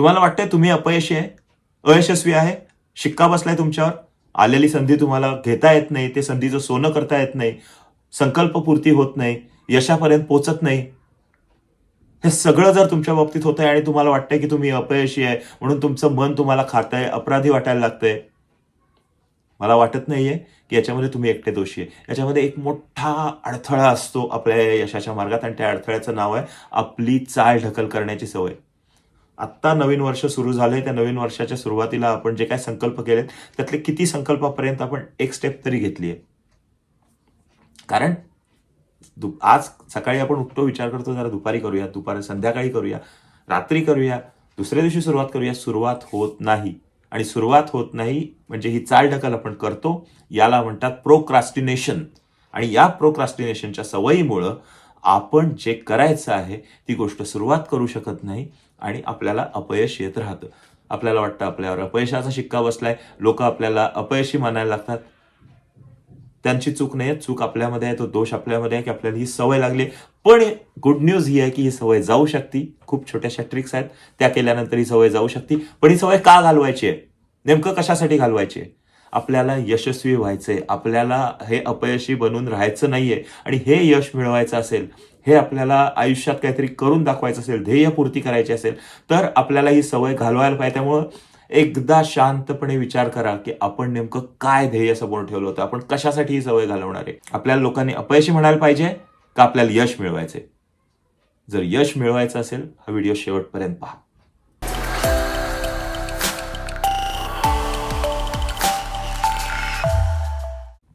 तुम्हाला वाटतंय तुम्ही अपयशी आहे? अयशस्वी आहे? शिक्का बसलाय तुमच्यावर? आलेली संधी तुम्हाला घेता येत नाही ते संधीचं सोनं करता येत नाही संकल्पपूर्ती होत नाही यशापर्यंत पोचत नाही. हे सगळं जर तुमच्या बाबतीत होतंय आणि तुम्हाला वाटतंय की तुम्ही अपयशी आहे म्हणून तुमचं मन तुम्हाला खातंय अपराधी वाटायला लागतंय. मला वाटत नाहीये की याच्यामध्ये तुम्ही एकटे दोषी आहे. याच्यामध्ये एक मोठा अडथळा असतो आपल्या यशाच्या मार्गात आणि त्या अडथळ्याचं नाव आहे आपली चाल ढकल करण्याची सवय. आत्ता नवीन वर्ष सुरू झालंय. त्या नवीन वर्षाच्या सुरुवातीला आपण जे काय संकल्प केलेत त्यातले किती संकल्पापर्यंत आपण एक स्टेप तरी घेतली आहे कारण दु- आज सकाळी आपण उठतो विचार करतो जरा दुपारी करूया दुपारी संध्याकाळी करूया रात्री करूया दुसऱ्या दिवशी सुरुवात करूया. सुरुवात होत नाही. आणि सुरुवात होत नाही म्हणजे ही चाल ढकल आपण करतो याला म्हणतात प्रोक्रास्टिनेशन आणि या प्रोक्रास्टिनेशनच्या सवयीमुळं आपण जे करायचं आहे ती गोष्ट सुरुवात करू शकत नाही. आणि आपल्याला अपयश येत राहतं. आपल्याला वाटतं आपल्यावर अपयशाचा शिक्का बसलाय. लोक आपल्याला अपयशी मानायला लागतात. त्यांची चूक नाही चूक आपल्यामध्ये आहे. तो दोष आपल्यामध्ये आहे की आपल्याला ही सवय लागली पण गुड न्यूज ही आहे की ही सवय जाऊ शकते. खूप छोट्याशा ट्रिक्स आहेत. त्या केल्यानंतर ही सवय जाऊ शकते. पण ही सवय का घालवायची आहे? नेमकं कशासाठी घालवायची आहे? आपल्याला यशस्वी व्हायचंय. आपल्याला हे अपयशी बनून राहायचं नाहीये. आणि हे यश मिळवायचं असेल हे आपल्याला आयुष्यात काहीतरी करून दाखवायचं असेल ध्येयपूर्ती करायची असेल तर आपल्याला ही सवय घालवायला पाहिजे. त्यामुळं एकदा शांतपणे विचार करा की आपण नेमकं काय ध्येय समोर ठेवलं होतं? आपण कशासाठी ही सवय घालवणार आहे? आपल्याला लोकांनी अपयशी म्हणायला पाहिजे का आपल्याला यश मिळवायचे जर यश मिळवायचं असेल हा व्हिडिओ शेवटपर्यंत पहा.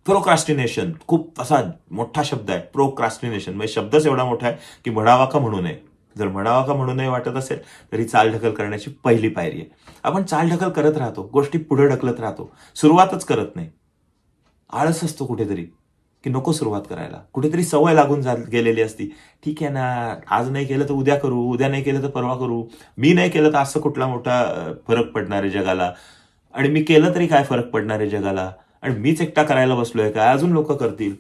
प्रोक्रास्टिनेशन खूप असा मोठा शब्द आहे. प्रोक्रास्टिनेशन म्हणजे शब्दच एवढा मोठा आहे की म्हणावा का म्हणू नये. जर म्हणावा का म्हणू नये वाटत असेल तर ही चालढकल करण्याची पहिली पायरी आहे. आपण चालढकल करत राहतो. गोष्टी पुढे ढकलत राहतो. सुरुवातच करत नाही. आळस असतो कुठेतरी की नको सुरुवात करायला. कुठेतरी सवय लागून जा गेलेली असती. ठीक आहे ना आज नाही केलं तर उद्या करू उद्या नाही केलं तर परवा करू. मी नाही केलं तर असं कुठला मोठा फरक पडणार आहे जगाला. आणि मी केलं तरी काय फरक पडणार आहे जगाला? आणि मीच एकटा करायला बसलो आहे काय अजून लोक करतील.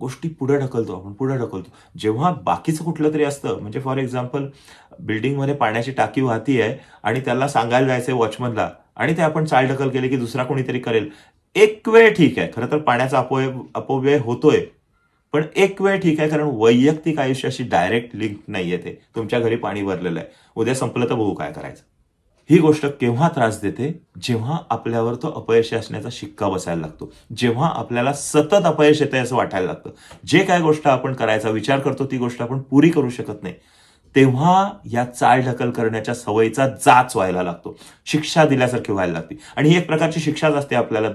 गोष्टी पुढे ढकलतो आपण पुढे ढकलतो. जेव्हा बाकीचं कुठलं तरी असतं म्हणजे फॉर एक्झाम्पल बिल्डिंगमध्ये पाण्याची टाकी वाहती आहे आणि त्याला सांगायला जायचंय वॉचमनला आणि ते आपण चाल ढकल केली की दुसरा कोणीतरी करेल. एक वेळ ठीक आहे खरं तर पाण्याचा अपव्यय अपव्यय होतोय. पण एक वेळ ठीक आहे कारण वैयक्तिक आयुष्याशी डायरेक्ट लिंक नाहीये ते. तुमच्या घरी पाणी भरलेलं आहे. उद्या संपलं तर बघू काय करायचं. ही गोष्ट केव्हा त्रास देते? जेव्हा आपल्यावर तो अपयशी असण्याचा शिक्का बसायला लागतो. जेव्हा आपल्याला सतत अपयश येते असं वाटायला लागतं. जे काय गोष्ट आपण करायचा विचार करतो ती गोष्ट आपण पुरी करू शकत नाही. तेव्हा या चाळ ढकल करण्याच्या सवयीचा जाच व्हायला लागतो. शिक्षा दिल्यासारखी व्हायला लागते. आणि ही एक प्रकारची शिक्षाच असते आपल्याला.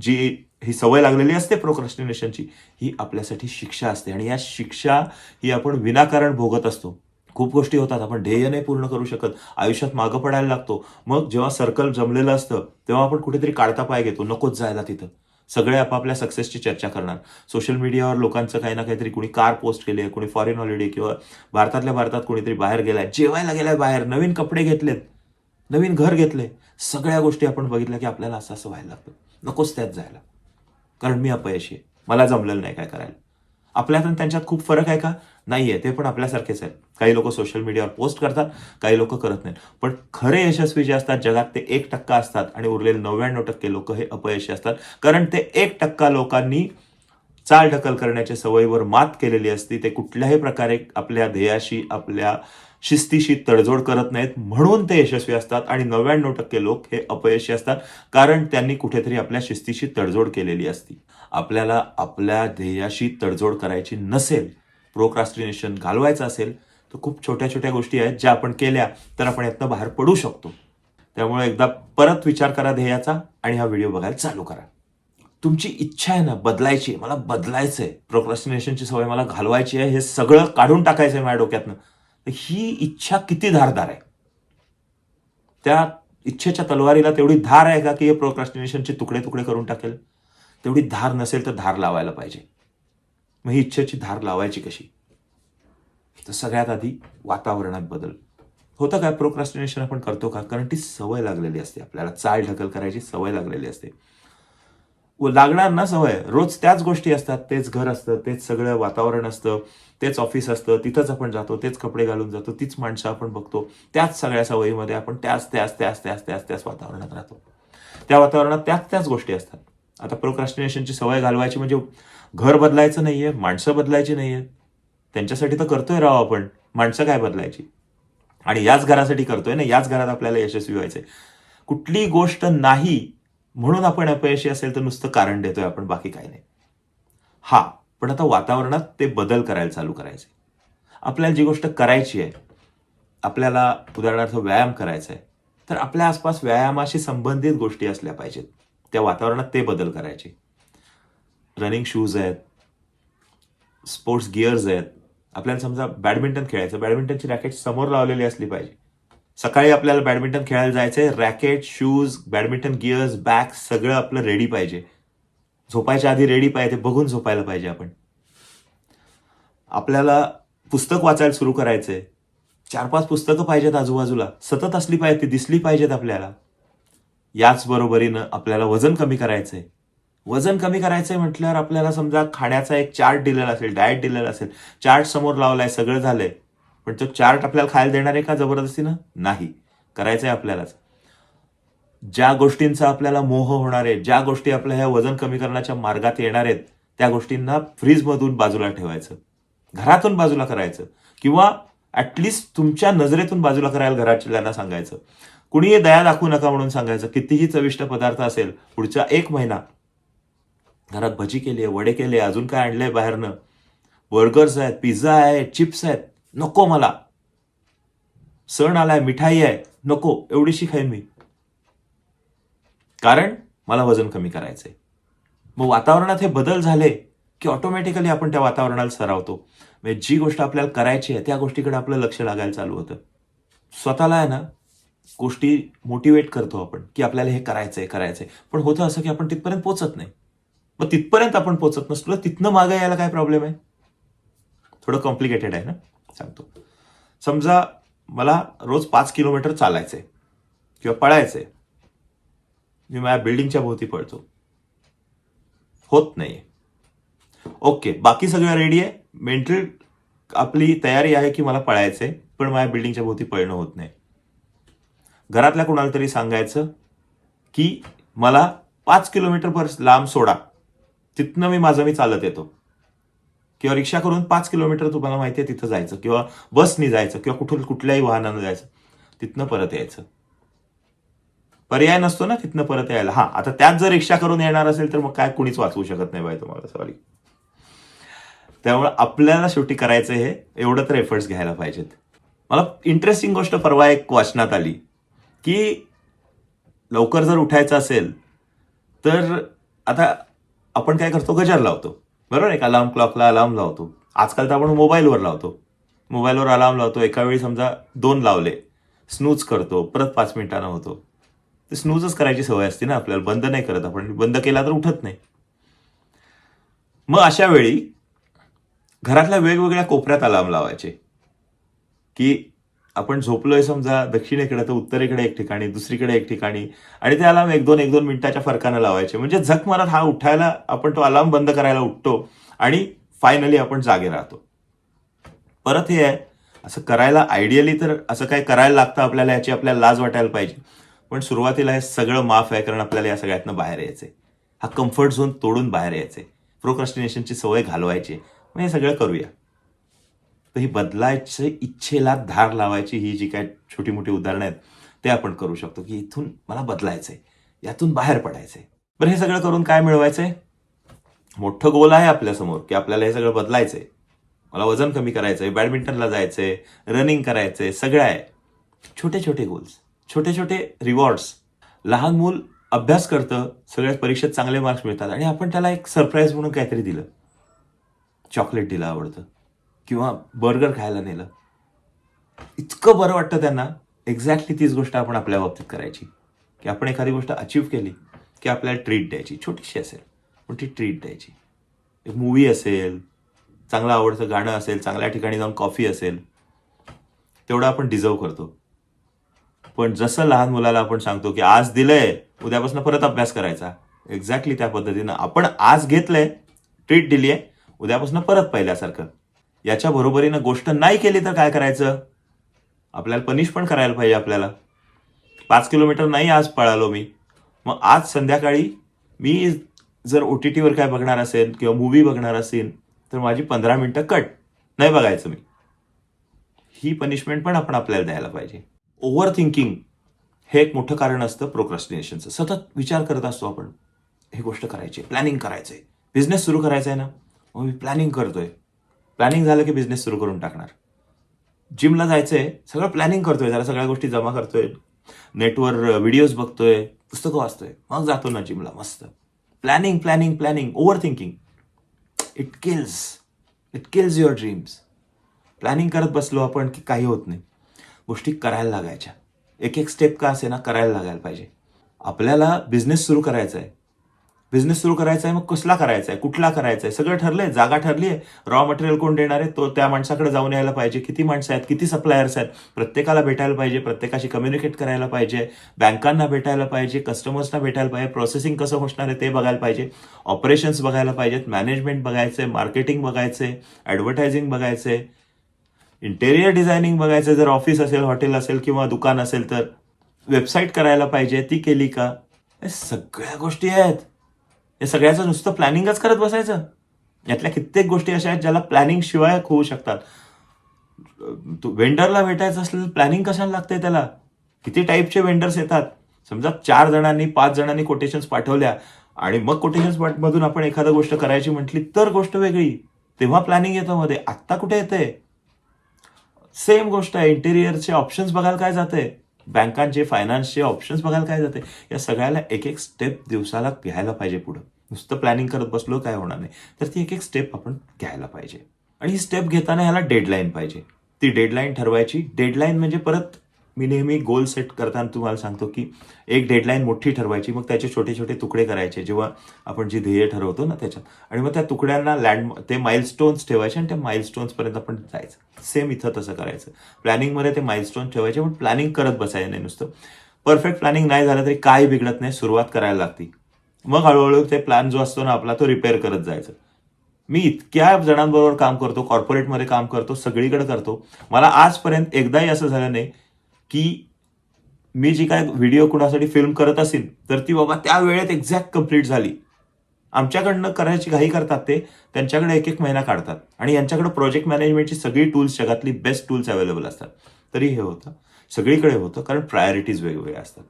जी ही सवय लागलेली असते प्रोक्रस्टिनेशनची ही आपल्यासाठी शिक्षा असते. आणि या शिक्षा ही आपण विनाकारण भोगत असतो. खूप गोष्टी होतात. आपण ध्येय नाही पूर्ण करू शकत. आयुष्यात मागं पडायला लागतो. मग जेव्हा सर्कल जमलेलं असतं तेव्हा आपण कुठेतरी काढता पाय घेतो. नकोच जायला तिथं. सगळे आपापल्या सक्सेसची चर्चा करणार. सोशल मीडियावर लोकांचं काही ना काहीतरी कुणी कार पोस्ट केली आहे कुणी फॉरेन हॉलिडे किंवा भारतातल्या भारतात कुणीतरी बाहेर गेलाय जेवायला गेलाय बाहेर नवीन कपडे घेतलेत नवीन घर घेतले सगळ्या गोष्टी आपण बघितल्या की आपल्याला असं असं व्हायला लागतं. नकोच त्यात जायला. कारण मी अपयशी आहे. मला जमलेलं नाही काय करायला. आपल्यात आणि त्यांच्यात खूप फरक आहे का? नाही आहे ते पण आपल्यासारखेच आहेत. काही लोक सोशल मीडियावर पोस्ट करतात काही लोक करत नाहीत. पण खरे यशस्वी जे असतात जगात ते एक टक्का असतात आणि उरलेले नव्याण्णव टक्के लोक हे अपयशी असतात. कारण ते एक टक्का लोकांनी चाल ढकल करण्याच्या सवयीवर मात केलेली असती. ते कुठल्याही प्रकारे आपल्या ध्येयाशी आपल्या शिस्तीशी तडजोड करत नाहीत म्हणून ते यशस्वी असतात आणि नव्याण्णव टक्के लोक हे अपयशी असतात कारण त्यांनी कुठेतरी आपल्या शिस्तीशी तडजोड केलेली असती. आपल्याला आपल्या ध्येयाशी तडजोड करायची नसेल प्रोक्रास्टिनेशन घालवायचं असेल तर खूप छोट्या छोट्या गोष्टी आहेत ज्या आपण केल्या तर आपण यातनं बाहेर पडू शकतो. त्यामुळे एकदा परत विचार करा ध्येयाचा आणि हा व्हिडिओ बघायला चालू करा. तुमची इच्छा आहे ना बदलायची मला बदलायचं आहे प्रोक्रास्टिनेशनची सवय मला घालवायची आहे हे सगळं काढून टाकायचं आहे माझ्या डोक्यातनं. ही इच्छा किती धारदार आहे? त्या इच्छेच्या तलवारीला तेवढी धार आहे का की हे प्रोक्रास्टिनेशनचे तुकडे तुकडे करून टाकेल? तेवढी धार नसेल तर धार लावायला पाहिजे. मग ही इच्छेची धार लावायची कशी? तर सगळ्यात आधी वातावरणात बदल. होतं काय? प्रोक्रास्टिनेशन आपण करतो का? कारण ती सवय लागलेली असते आपल्याला. चाल ढकल करायची सवय लागलेली असते. लागणार ना सवय? रोज त्याच गोष्टी असतात. तेच घर असतं तेच सगळं वातावरण असतं तेच ऑफिस असतं तिथंच आपण जातो तेच कपडे घालून जातो तीच माणसं आपण बघतो. त्याच सगळ्या सवयीमध्ये आपण त्याच त्याच त्याच त्याच त्याच त्याच वातावरणात राहतो. त्या वातावरणात त्याच त्याच गोष्टी असतात. आता प्रोक्रॅस्टिनेशनची सवय घालवायची म्हणजे घर बदलायचं नाहीये माणसं बदलायची नाहीये. त्यांच्यासाठी तर करतोय राव आपण. माणसं काय बदलायची? आणि याच घरासाठी करतोय ना याच घरात आपल्याला यशस्वी व्हायचंय. कुठली गोष्ट नाही म्हणून आपण अपयशी असेल तर नुसतं कारण देतोय आपण बाकी काही नाही. हा पण आता वातावरणात ते बदल करायला चालू करायचे. आपल्याला जी गोष्ट करायची आहे आपल्याला उदाहरणार्थ व्यायाम करायचा आहे तर आपल्या आसपास व्यायामाशी संबंधित गोष्टी असल्या पाहिजेत. त्या वातावरणात ते बदल करायचे. रनिंग शूज आहेत स्पोर्ट्स गिअर्स आहेत. आपल्याला समजा बॅडमिंटन खेळायचं बॅडमिंटनची रॅकेट समोर लावलेली असली पाहिजे. सकाळी आपल्याला बॅडमिंटन खेळायला जायचंय. Racket shoes badminton gears bag सगळं आपलं रेडी पाहिजे. झोपायच्या आधी रेडी पाहिजे बघून झोपायला पाहिजे आपण. आपल्याला पुस्तक वाचायला सुरू करायचंय. चार पाच पुस्तकं पाहिजेत आजूबाजूला. सतत असली पाहिजे ती दिसली पाहिजेत आपल्याला. याच बरोबरीनं आपल्याला वजन कमी करायचंय. वजन कमी करायचंय म्हटल्यावर आपल्याला समजा खाण्याचा एक चार्ट दिलेला असेल डाएट दिलेला असेल चार्ट समोर लावलाय सगळं झालंय. पण तो चार्ट आपल्याला खायला देणार आहे का जबरदस्तीनं? नाही. करायचं आहे आपल्यालाच. ज्या गोष्टींचा आपल्याला मोह होणार आहे ज्या गोष्टी आपल्या ह्या वजन कमी करण्याच्या मार्गात येणार आहेत त्या गोष्टींना फ्रीजमधून बाजूला ठेवायचं. घरातून बाजूला करायचं. किंवा ऍटलिस्ट तुमच्या नजरेतून बाजूला करायला घरातल्यांना सांगायचं. कुणीही दया दाखवू नका म्हणून सांगायचं. कितीही चविष्ट पदार्थ असेल पुढचा एक महिना घरात भजी केली आहे वडे केले अजून काय आणलंय बाहेरनं? बर्गर्स आहेत पिझ्झा आहे चिप्स आहेत. नको मला. सण आलाय मिठाई आहे नको एवढीशी खाईन मी. कारण मला वजन कमी करायचंय. मग वातावरणात हे बदल झाले की ऑटोमॅटिकली आपण त्या वातावरणाला सरावतो. म्हणजे जी गोष्ट आपल्याला करायची आहे त्या गोष्टीकडे आपलं लक्ष लागायला चालू होतं. स्वतःला आहे ना गोष्टी मोटिवेट करतो आपण की आपल्याला हे करायचंय करायचंय. पण होतं असं की आपण तिथपर्यंत पोचत नाही. मग तिथपर्यंत आपण पोचत नसलो तिथनं मागे यायला काय प्रॉब्लेम आहे? थोडं कॉम्प्लिकेटेड आहे ना? सांगतो. समजा मला रोज पाच किलोमीटर चालायचंय किंवा पळायचंय. मी माझ्या बिल्डिंगच्या भोवती पळतो. होत नाहीये. ओके बाकी सगळं रेडी आहे. मेंटल आपली तयारी आहे की मला पळायचंय पण माझ्या बिल्डिंगच्या भोवती पळणं होत नाही. घरातल्या कुणाला तरी सांगायचं की मला पाच किलोमीटर पर लांब सोडा. तिथनं मी माझं मी चालत येतो. किंवा रिक्षा करून पाच किलोमीटर तुम्हाला माहिती आहे तिथं जायचं किंवा बसनी जायचं किंवा कुठून कुठल्याही वाहनानं जायचं तिथनं परत यायचं. पर्याय नसतो ना तिथनं परत यायला. हा आता त्यात जर रिक्षा करून येणार असेल तर मग काय कुणीच वाचवू शकत नाही बाय तुम्हाला सॉरी त्यामुळे आपल्याला शेवटी करायचं हे एवढं तर एफर्ट्स घ्यायला पाहिजेत. मला इंटरेस्टिंग गोष्ट परवा एक वाचनात आली की लवकर जर उठायचं असेल तर आता आपण काय करतो गजर लावतो. बरोबर आहे का? अलार्म क्लॉकला अलार्म लावतो. आजकाल तर आपण मोबाईलवर लावतो. मोबाईलवर अलार्म लावतो. एका वेळी समजा दोन लावले. स्नूज करतो. परत पाच मिनिटानं होतो. ते स्नूजच करायची सवय असते ना आपल्याला. बंद नाही करत आपण. बंद केला तर उठत नाही. मग अशा वेळी घरातल्या वेगवेगळ्या कोपऱ्यात अलार्म लावायचे. की आपण झोपलोय समजा दक्षिणेकडे तर उत्तरेकडे एक ठिकाणी दुसरीकडे एक ठिकाणी आणि ते अलार्म एक दोन एक दोन मिनिटाच्या फरकानं लावायचे. म्हणजे झक मारत हा उठायला आपण तो अलार्म बंद करायला उठतो आणि फायनली आपण जागे राहतो. परत हे आहे असं करायला आयडियली तर असं काय करायला लागतं आपल्याला याची आपल्याला लाज वाटायला पाहिजे. पण सुरुवातीला हे सगळं माफ आहे कारण आपल्याला या सगळ्यातनं बाहेर यायचं हा कम्फर्ट झोन तोडून बाहेर यायचंय. प्रोक्रस्टिनेशनची सवय घालवायची. मग हे सगळं करूया. तर ही बदलायची इच्छेला धार लावायची ही जी काय छोटी मोठी उदाहरणं आहेत ते आपण करू शकतो की इथून मला बदलायचंय यातून बाहेर पडायचंय. बरं हे सगळं करून काय मिळवायचंय? मोठं गोल आहे आपल्यासमोर की आपल्याला हे सगळं बदलायचंय. मला वजन कमी करायचंय बॅडमिंटनला जायचंय रनिंग करायचंय सगळं आहे. छोटे छोटे गोल्स छोटे छोटे रिवॉर्ड्स लहान मूल अभ्यास करतं सगळ्याच परीक्षेत चांगले मार्क्स मिळतात आणि आपण त्याला एक सरप्राईज म्हणून काहीतरी दिलं. चॉकलेट दिलं आवडतं. किंवा बर्गर खायला नेलं. इतकं बरं वाटतं त्यांना एक्झॅक्टली तीच गोष्ट आपण आपल्या बाबतीत करायची. की आपण एखादी गोष्ट अचीव केली की आपल्याला ट्रीट द्यायची. छोटीशी असेल पण ती ट्रीट द्यायची. एक मूवी असेल चांगलं आवडतं गाणं असेल चांगल्या ठिकाणी जाऊन कॉफी असेल तेवढं आपण डिझर्व करतो. पण जसं लहान मुलाला आपण सांगतो की आज दिलंय उद्यापासून परत अभ्यास करायचा. एक्झॅक्टली त्या पद्धतीनं आपण आज घेतलंय ट्रीट दिली आहे उद्यापासून परत पहिल्यासारखं. याच्या बरोबरीनं गोष्ट नाही केली तर काय करायचं? आपल्याला पनिश पण करायला पाहिजे आपल्याला. पाच किलोमीटर नाही आज पळालो मी. मग आज संध्याकाळी मी जर ओ टी टीवर काय बघणार असेल किंवा मूवी बघणार असेल तर माझी पंधरा मिनिटं कट नाही बघायचं मी. ही पनिशमेंट पण आपण आपल्याला द्यायला पाहिजे. ओव्हर थिंकिंग हे एक मोठं कारण असतं प्रोक्रस्टिनेशनचं सतत विचार करत असतो आपण. हे गोष्ट करायची प्लॅनिंग करायचं आहे बिझनेस सुरू करायचा आहे ना? मग मी प्लॅनिंग करतोय. प्लॅनिंग झालं की बिझनेस सुरू करून टाकणार. जिमला जायचंय सगळं प्लॅनिंग करतोय जरा सगळ्या गोष्टी जमा करतोय. नेटवर व्हिडिओज बघतोय पुस्तकं वाचतोय. मग जातो ना जिमला मस्त. Planning planning planning overthinking it kills it kills your dreams planning करत बसलो आपण की काही होत नाही. गोष्टी करायला लागायच्या. एक एक स्टेप का असे ना करायला लागायला पाहिजे. आपल्याला बिझनेस सुरू करायचा आहे बिझनेस सुरू करायचा आहे मग कसला करायचा आहे कुठला करायचा आहे सगळं ठरलंय जागा ठरली आहे रॉ मटेरियल कोण देणार आहे? तो त्या माणसाकडे जाऊन यायला पाहिजे. किती माणसं आहेत? किती सप्लायर्स आहेत? प्रत्येकाला भेटायला पाहिजे. प्रत्येकाशी कम्युनिकेट करायला पाहिजे. बँकांना भेटायला पाहिजे. कस्टमर्सना भेटायला पाहिजे. प्रोसेसिंग कसं होणार आहे ते बघायला पाहिजे. ऑपरेशन्स बघायला पाहिजेत. मॅनेजमेंट बघायचंय. मार्केटिंग बघायचंय. ॲडव्हर्टायझिंग बघायचंय. इंटेरियर डिझायनिंग बघायचं जर ऑफिस असेल हॉटेल असेल किंवा दुकान असेल तर. वेबसाईट करायला पाहिजे. ती केली का? सगळ्या गोष्टी आहेत. हे सगळ्याचं नुसतं प्लॅनिंगच करत बसायचं. यातल्या कित्येक गोष्टी अशा आहेत ज्याला प्लॅनिंग शिवाय होऊ शकतात. तू वेंडरला भेटायचं असलं प्लॅनिंग कशाला लागतंय त्याला? किती टाईपचे वेंडर्स येतात? समजा चार जणांनी पाच जणांनी कोटेशन्स पाठवल्या आणि मग कोटेशन्स मधून आपण एखादं गोष्ट करायची म्हटली तर गोष्ट वेगळी. तेव्हा प्लॅनिंग येतं मध्ये. आत्ता कुठे येते सेम गोष्ट आहे. इंटेरियरचे ऑप्शन्स बघायला काय जाते बँकांचे फायनान्सचे ऑप्शन्स बघायला काय जाते? या सगळ्याला एक एक स्टेप दिवसाला घ्यायला पाहिजे पुढं. नुसतं प्लॅनिंग करत बसलो काय होणार नाही. तर ती एक एक स्टेप आपण घ्यायला पाहिजे. आणि ही स्टेप घेताना ह्याला डेडलाईन पाहिजे. ती डेडलाईन ठरवायची. डेडलाईन म्हणजे परत मी नेहमी गोल सेट करताना तुम्हाला सांगतो की एक डेडलाईन मोठी ठरवायची मग त्याचे छोटे छोटे तुकडे करायचे. जेव्हा आपण जी ध्येय ठरवतो ना त्याच्यात. आणि मग त्या तुकड्यांना लँड ते माइलस्टोन्स ठेवायचे आणि त्या माइलस्टोन्सपर्यंत आपण जायचं. सेम इथं तसं करायचं. प्लॅनिंगमध्ये ते माइलस्टोन ठेवायचे पण प्लॅनिंग करत बसायचं नाही नुसतं. परफेक्ट प्लॅनिंग नाही झालं तरी काही बिघडत नाही सुरुवात करायला लागती. मग हळूहळू ते प्लॅन जो असतो ना आपला तो रिपेअर करत जायचं. मी इतक्या जणांबरोबर काम करतो कॉर्पोरेटमध्ये काम करतो सगळीकडे करतो. मला आजपर्यंत एकदाही असं झालं नाही की मी जी काय व्हिडिओ कुणासाठी फिल्म करत असेल तर ती बाबा त्या वेळेत एक्झॅक्ट कंप्लीट झाली. आमच्याकडनं करायची घाई करतात ते त्यांच्याकडे एक एक महिना काढतात. आणि यांच्याकडे प्रोजेक्ट मॅनेजमेंटची सगळी टूल्स जगातली बेस्ट टूल्स अवेलेबल असतात. तरी हे होतं. सगळीकडे होतं कारण प्रायोरिटीज वेगवेगळ्या असतात.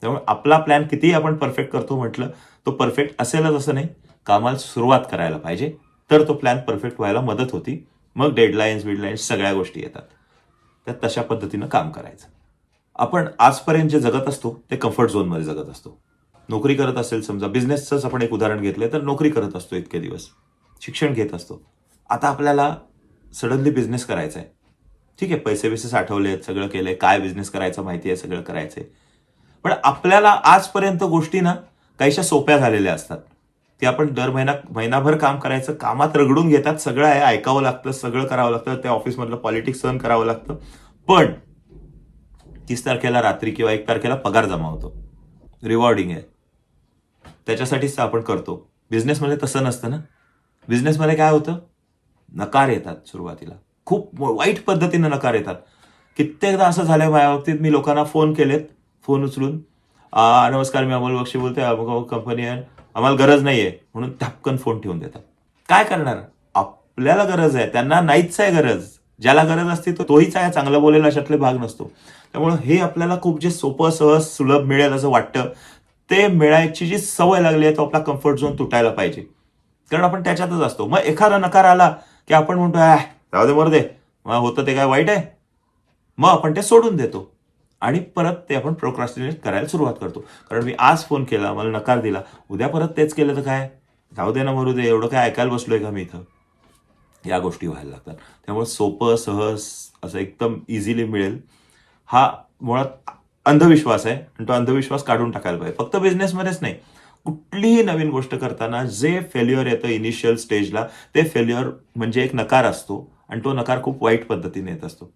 त्यामुळे आपला प्लॅन कितीही आपण परफेक्ट करतो म्हटलं तो परफेक्ट असेलच असं नाही. कामाला सुरुवात करायला पाहिजे. तर तो प्लॅन परफेक्ट व्हायला मदत होती. मग डेडलाईन्स बिडलाईन्स सगळ्या गोष्टी येतात. तर तशा पद्धतीनं काम करायचं. आपण आजपर्यंत जे जगत असतो ते कम्फर्ट झोनमध्ये जगत असतो. नोकरी करत असेल समजा बिझनेसचंच आपण एक उदाहरण घेतलं तर नोकरी करत असतो इतके दिवस. शिक्षण घेत असतो. आता आपल्याला सडनली बिझनेस करायचा आहे ठीक आहे पैसे बिसे साठवले आहेत सगळं केलं आहे काय बिझनेस करायचं माहिती आहे सगळं करायचं आहे पण आपल्याला आजपर्यंत गोष्टी ना काहीशा सोप्या झालेल्या असतात. ते आपण दर महिना महिनाभर काम करायचं कामात रगडून घेतात सगळं आहे ऐकावं लागतं सगळं करावं लागतं त्या ऑफिसमधलं पॉलिटिक्स सहन करावं लागतं. पण तीस तारखेला रात्री किंवा एक तारखेला पगार जमा होतो. रिवॉर्डिंग आहे. त्याच्यासाठीच आपण करतो. बिझनेसमध्ये तसं नसतं ना. बिझनेसमध्ये काय होतं? नकार येतात सुरुवातीला. खूप वाईट पद्धतीनं नकार येतात. कित्येकदा असं झालं माझ्या बाबतीत मी लोकांना फोन केलेत फोन उचलून. नमस्कार मी अमोल बक्षी बोलतोय. अमुक कंपनी आहे. आम्हाला गरज नाही आहे म्हणून धपकन फोन ठेवून देतात. काय करणार? आपल्याला गरज आहे. त्यांना नाहीच आहे गरज. ज्याला गरज असते तो तोहीच आहे चांगलं बोलेल अशातले भाग नसतो. त्यामुळं हे आपल्याला खूप जे सोपं सहज सुलभ मिळेल असं वाटतं. ते मिळायची जी सवय लागली आहे तो आपला कम्फर्ट झोन तुटायला पाहिजे. कारण आपण त्याच्यातच असतो. मग एखादा नकार आला की आपण म्हणतो आहे जाऊ दे मरू दे. मग होतं ते काय वाईट आहे? मग आपण ते सोडून देतो. आणि परत ते आपण प्रोक्रास्टिनेट करायला सुरुवात करतो. कारण मी आज फोन केला मला नकार दिला. उद्या परत तेच केलं तर काय? जाऊ दे ना मरू दे. एवढं काय ऐकायला बसलोय का मी इथं? या गोष्टी व्हायला लागतात. त्यामुळे सोपं सहज असं एकदम इझिली मिळेल. हा मुळात अंधविश्वास आहे आणि तो अंधविश्वास काढून टाकायला पाहिजे. फक्त बिझनेसमध्येच नाही. कुठलीही नवीन गोष्ट करताना जे फेल्युअर येतं इनिशियल स्टेजला ते फेल्युअर म्हणजे एक नकार असतो आणि तो नकार खूप वाईट पद्धतीने येत असतो.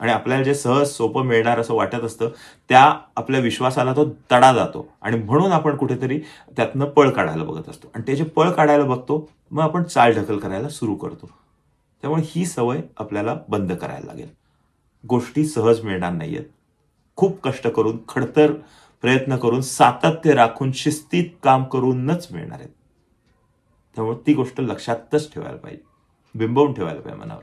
आणि आपल्याला जे सहज सोपं मिळणार असं वाटत असतं त्या आपल्या विश्वासाला तो तडा जातो. आणि म्हणून आपण कुठेतरी त्यातनं पळ काढायला बघत असतो. आणि ते जे पळ काढायला बघतो मग आपण चाल ढकल करायला सुरू करतो. त्यामुळे ही सवय आपल्याला बंद करायला लागेल. गोष्टी सहज मिळणार नाहीयेत. खूप कष्ट करून खडतर प्रयत्न करून सातत्य राखून शिस्तीत काम करूनच मिळणार आहेत. त्यामुळे ती गोष्ट लक्षातच ठेवायला पाहिजे. बिंबवून ठेवायला पाहिजे मनावर.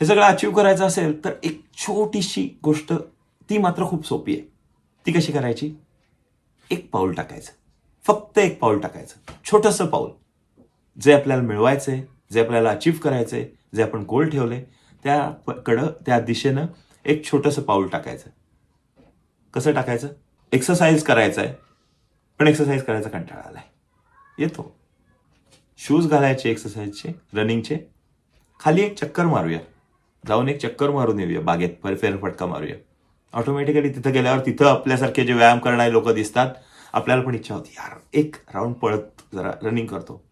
हे सगळं अचीव करायचं असेल तर एक छोटीशी गोष्ट ती मात्र खूप सोपी आहे. ती कशी करायची? एक पाऊल टाकायचं. फक्त एक पाऊल टाकायचं. छोटंसं पाऊल. जे आपल्याला मिळवायचंय जे आपल्याला अचीव करायचंय जे आपण गोल ठेवले त्या कडं त्या दिशेनं एक छोटंसं पाऊल टाकायचं. कसं टाकायचं? एक्सरसाइज करायचं आहे पण एक्सरसाइज करायचा कंटाळा आला आहे येतो. शूज घालायचे एक्सरसाइजचे रनिंगचे खाली एक चक्कर मारूया. जाऊन एक चक्कर मारून येऊया. बागेत फेर- फेरफटका मारूया. ऑटोमॅटिकली तिथं गेल्यावर तिथं आपल्यासारखे जे व्यायाम करणारे लोक दिसतात आपल्याला पण इच्छा होती यार एक राऊंड पळत जरा रनिंग करतो.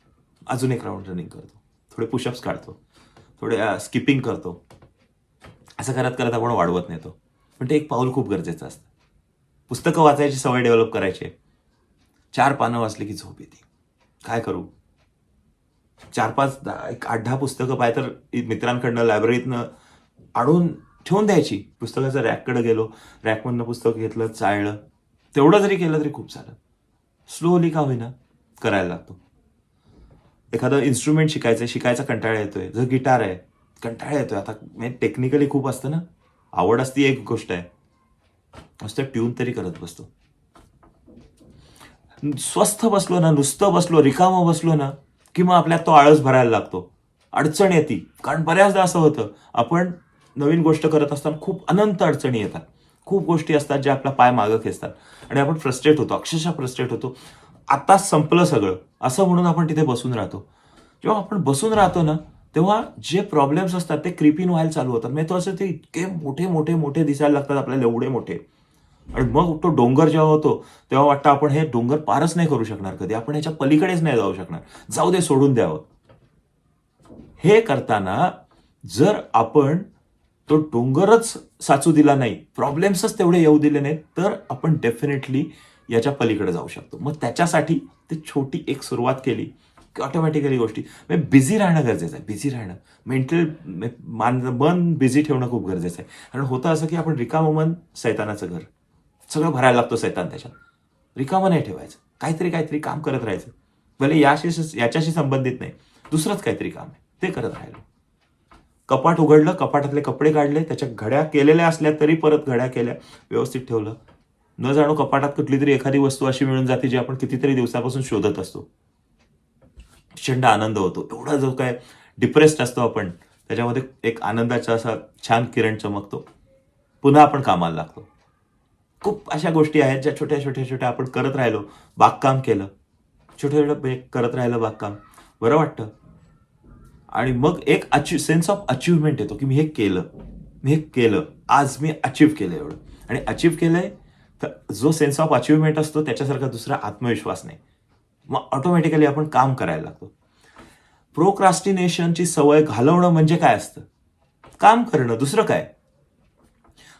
अजून एक राऊंड रनिंग करतो. थोडे पुशअप्स काढतो. थोडे स्किपिंग करतो. असं करत करत आपण वाढवत नेतो. पण ते एक पाऊल खूप गरजेचं असतं. पुस्तकं वाचायची सवय डेव्हलप करायची आहे. चार पानं वाचली की झोप येते. काय करू? चार पाच दहा एक आठ दहा पुस्तकं पाय तर मित्रांकडनं लायब्ररीतनं आणून ठेवून द्यायची. पुस्तकाचं रॅककडे गेलो रॅकमधनं पुस्तक घेतलं चाळलं. तेवढं जरी केलं तरी खूप झालं स्लोली का होईना करायला लागतो. एखादं इन्स्ट्रुमेंट शिकायचं शिकायचा कंटाळा येतोय. जर गिटार आहे कंटाळा येतोय. आता टेक्निकली खूप असतं ना. आवड असती एक गोष्ट आहे. नुसतं ट्यून तरी करत बसतो. स्वस्थ बसलो ना नुसतं बसलो रिकामं बसलो ना की मग आपल्यात तो आळस भरायला लागतो. अडचण येते. कारण बऱ्याचदा असं होतं. आपण नवीन गोष्ट करत असताना खूप अनंत अडचणी येतात. खूप गोष्टी असतात ज्या आपला पाय मागं खेचतात. आणि आपण फ्रस्ट्रेट होतो. अक्षरशः फ्रस्ट्रेट होतो. आता संपलं सगळं. असं म्हणून आपण तिथे बसून राहतो. जेव्हा आपण बसून राहतो ना तेव्हा जे प्रॉब्लेम्स असतात ते क्रिपिन व्हायला चालू होतात. म्हणजे तो असं ते इतके मोठे मोठे मोठे दिसायला लागतात आपल्याला एवढे मोठे. आणि मग तो डोंगर जेव्हा होतो तेव्हा वाटतं आपण हे डोंगर पारच नाही करू शकणार कधी. आपण ह्याच्या पलीकडेच नाही जाऊ शकणार. जाऊ दे सोडून द्यावं. हे करताना जर आपण तो डोंगरच साचू दिला नाही प्रॉब्लेम्सच तेवढे येऊ दिले नाहीत तर आपण डेफिनेटली याच्या पलीकडे जाऊ शकतो. मग त्याच्यासाठी ते छोटी एक सुरुवात केली की ऑटोमॅटिकली गोष्टी. म्हणजे बिझी राहणं गरजेचं आहे बिझी राहणं. मेंटल मान मन बिझी ठेवणं खूप गरजेचं आहे. कारण होतं असं की आपण रिकामं मन सैतानाचं घर. सगळं भरायला लागतो सैतान त्याच्यात. रिकामं नाही ठेवायचं. काहीतरी काहीतरी काम करत राहायचं. भले याशी याच्याशी संबंधित नाही. दुसरंच काहीतरी काम आहे. ते करत राहिलो. कपाट उघडलं कपाटातले कपडे काढले त्याच्या घड्या केलेल्या असल्या तरी परत घड्या केल्या व्यवस्थित ठेवलं. न जाणो कपाटात कुठली तरी एखादी वस्तू अशी मिळून जाते जी आपण कितीतरी दिवसापासून शोधत असतो. प्रचंड आनंद होतो. एवढा जो काय डिप्रेस्ड असतो आपण त्याच्यामध्ये एक आनंदाचा असा छान किरण चमकतो. पुन्हा आपण कामाला लागतो. खूप अशा गोष्टी आहेत ज्या छोट्या छोट्या छोट्या आपण करत राहिलो बागकाम केलं. छोट्या छोट्या म्हणजे करत राहिलं बागकाम. बरं वाटतं. आणि मग एक अचीव सेन्स ऑफ अचिव्हमेंट येतो की मी हे केलं. मी हे केलं. आज मी अचीव केलं एवढं. आणि अचीव केलंय तर जो सेन्स ऑफ अचिव्हमेंट असतो त्याच्यासारखा दुसरा आत्मविश्वास नाही. मग ऑटोमॅटिकली आपण काम करायला लागतो. प्रोक्रास्टिनेशनची सवय घालवणं म्हणजे काय असतं? काम करणं. दुसरं काय?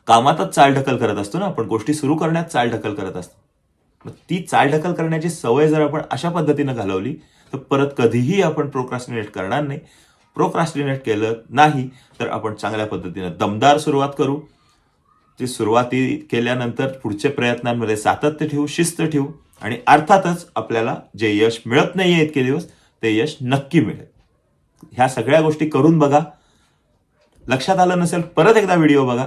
कामातच चालढकल करत असतो ना आपण. गोष्टी सुरू करण्यात चालढकल करत असतो. मग ती चालढकल करण्याची सवय जर आपण अशा पद्धतीनं घालवली तर परत कधीही आपण प्रोक्रास्टिनेट करणार नाही. प्रोक्रास्टिनेट केलं नाही तर आपण चांगल्या पद्धतीनं दमदार सुरुवात करू. ती सुरुवाती केल्यानंतर पुढच्या प्रयत्नांमध्ये सातत्य ठेवू शिस्त ठेवू आणि अर्थातच आपल्याला जे यश मिळत नाहीये इतके दिवस ते यश नक्की मिळेल. ह्या सगळ्या गोष्टी करून बघा. लक्षात आलं नसेल परत एकदा व्हिडिओ बघा.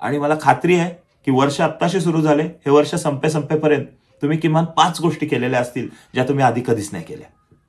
आणि मला खात्री आहे की वर्ष आत्ताशी सुरू झाले हे वर्ष संपे संपेपर्यंत तुम्ही किमान पाच गोष्टी केलेल्या असतील ज्या तुम्ही आधी कधीच नाही केल्या.